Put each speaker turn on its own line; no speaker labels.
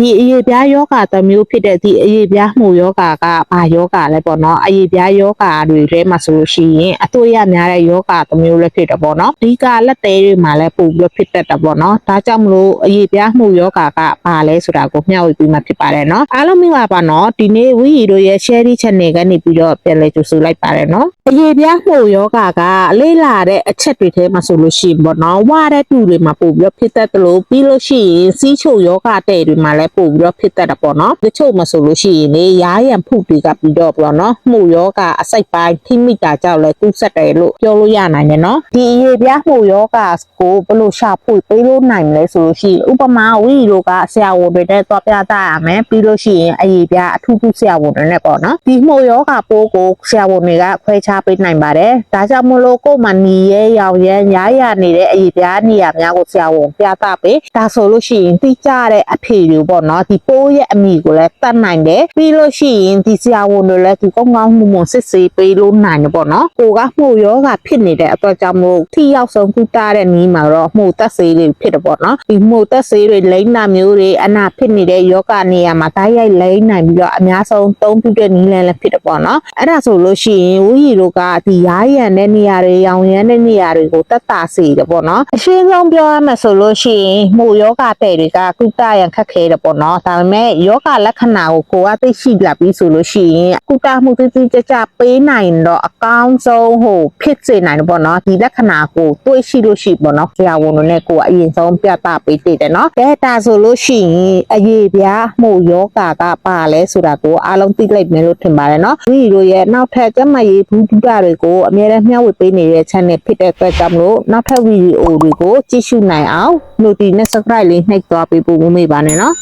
ဒီအရေးပြားယောဂတစ်မျိုးဖြစ်တဲ့ဒီအရေးပြားမှုယောဂကဘာယောဂလဲပေါ့နော်အရေးပြားယောဂတွေထဲမှာဆိုလို့ရှိရင်အတွေ့ရများတဲ့ယောဂတစ်မျိုးလည်းဖြစ်တယ်ပေါ့နော်အဓိကလက်သေးတွေမှာလည်းပို့ပြီးဖြစ်တတ်တာပေါ့နော်ဒါကြောင့်မလို့အရေးပြားမှုယောဂကဘာလဲဆိုတာကိုမျှဝေပြီးမှဖြစ်ပါတယ်နော်အားလုံးမင်္ဂလာပါနော်ဒီနေ့ဝီရီတို့ရဲ့ share channel ကနေပြီးတော့ပြန်လည်ကြိုဆိုလိုက်ပါတယ်နော်အရေးပြားမှုယောဂကအလေးလာတဲ့အချက်တွေထဲမှာဆိုလို့ရှိရင်ပေါ့နော်ဝါတဲ့တူတွေမှာပို့ပြီးတော့ဖြစ်တတ်တယ်လို့ပြီးလို့ရှိရင်စီးချိုယောဂတဲ့တွေမှာလည်းပို့ပြီးတော့ဖြစ်တတ်တာပေါ့နော်တချို့မှာဆိုလို့ရှိရင်လေရားရံဖုတွေကပြီးတော့ပေါ့နော်မှုယောဂအစိတ်ပိုင်းထိမိတာကြောင့်လည်းကူးဆက်တယ်လို့ပြောလို့ရနိုင်တယ်နော်ဒီအရေးပြားမှုယောဂကိုဘယ်လိုရှာဖွေပေးလို့နိုင်မလဲဆိုလို့ရှိရင်ဥပမာဝီတို့ကဆရာဝန်တွေနဲ့သွားပြသရမယ်ပြီးလို့ရှိရင်အရေးပြားအထူးထူးဆရာဝန်တွေနဲ့ပေါ့နော်ဒီမှုယောဂပိုးကိုဆရာဝန်တွေကခွဲခြားပေးနိုင်ပါတယ်ဒါကြောင့်မလို့ကိုယ်မှနီရဲရောင်ရဲရားရနေတဲ့အရေးပြားနေရာများကိုဆရာဝန်ပြသပေးဒါဆိုလို့ရှိရင်တိကျတဲ့အဖြေတွေပေါ့နော်ဒီပိုးရဲ့အမိကိုလည်းတတ်နိုင်တယ်ပြီးလို့ရှိရင်ဒီဆရာဝန်တွေလည်းဒီကောင်းကောင်းမှုမှုစစ်ဆေးပေးလို့နိုင်တယ်ပေါ့နော်ကိုကမှုယောဂဖြစ်နေတဲ့အတွက်ကြောင့်မို့ထိရောက်ဆုံးကုသတဲ့နီးမှာတော့မှုသက်ဆေးတွေဖြစ်တယ်ပေါ့နော်ဒီမှုသက်ဆေးတွေလိမ့်နာမျိုးတွေအနာဖြစ်နေတဲ့ယောဂနေရာမှာတိုက်ရိုက်လိမ့်နိုင်ပြီးတော့အများဆုံးသုံးပြုတဲ့နီးလန်းလည်းဖြစ်တယ်ပေါ့နော်အဲ့ဒါဆိုလို့ရှိရင်ဝီရီတို့ကဒီရားရံတဲ့နေရာတွေရောင်ရမ်းတဲ့နေရာတွေကိုတက်တာစေတယ်ပေါ့နော်အရှင်းဆုံးပြောရမယ်ဆိုလို့ရှိရင်မှုယောဂတဲ့တွေကကုသရန်ခက်ခဲတယ်ပေါ့နော်ဒါပေမဲ့ယောဂလက္ခဏာကိုကိုကသိရှိလာပြီးဆိုလို့ရှိရင်ကုသမှုသိသိကြကြပေးနိုင်တော့အကောင်းဆုံးဟိုဖြစ်စေနိုင်တယ်ပေါ့နော်ဒီလက္ခဏာကိုတွေးရှိလို့ရှိပေါ့နော်ဆရာဝန်တို့နဲ့ကိုကအရင်ဆုံးပြသပေးတည်တယ်နော်ဒါတာဆိုလို့ရှိရင်အရေးပြားမှုယောဂကပါလဲဆိုတာကိုအားလုံးသိလိုက်မယ်လို့ထင်ပါတယ်နော်ဒီလိုရဲ့နောက်ထပ်ကျမရေးဘူးဒုတာတွေကိုအများနဲ့မျှဝေပေးနေတဲ့ channel ဖြစ်တဲ့အတွက်ကြောင့်မလို့နောက်ထပ်ဗီဒီယိုတွေကိုကြည့်ရှုနိုင်အောင် notification နဲ့ subscribe လေးနှိပ်သွားပေးဖို့မမေ့ပါနဲ့နော်